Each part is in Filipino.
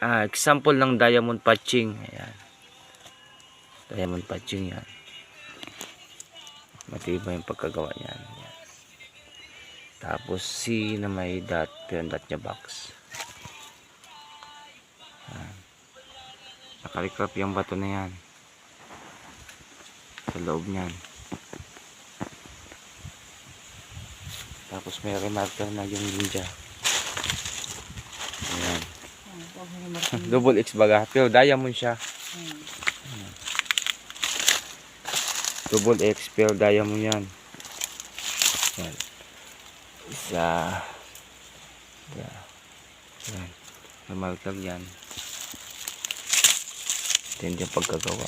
ah, example ng diamond patching. Ayan. Diamond patching yan. Matibay yung pagkagawa niyan. Tapos C na may dot, yung dot niya box. Ayan. Nakalikrap yung bato na yan. Sa loob niyan. Tapos may remarker na yung ninja. Ayan. Double X baga. Pero diamond siya. Double X pero diamond yan. Yan. Isa. Isa. Yan. Remarker yan. Hindi yung pagkagawa.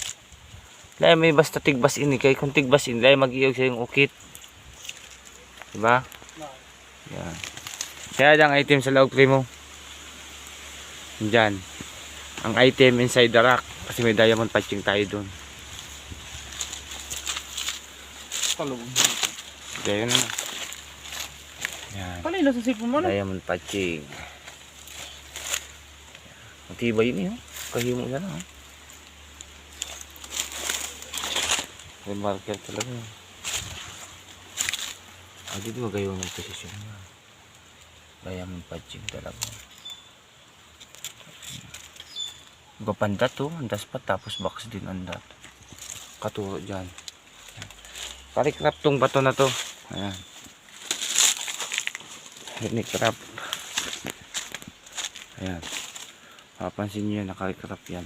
Dahil may basta tigbas ini kay kung tigbas ini dahil mag-iyog sa yung ukit. Diba? Yan. Kaya ang item sa loob mo. Diyan. Ang item inside the rock. Kasi may diamond patching tayo dun. Talong. Kaya na. Yan. Kanina sa sipon mo na. Diamond patching. Matibay yun eh. oh. Kahimo na lang. oh. May marker talaga. yun. Ah, dito magayon ng posisyon niya. Diamond patching talaga. Gapandat to. Andas pa tapos box din andat. Katuro dyan. Parikrap tong bato na to. Ayan. Parikrap. Ayan. Papansin nyo yan, nakalikrap yan.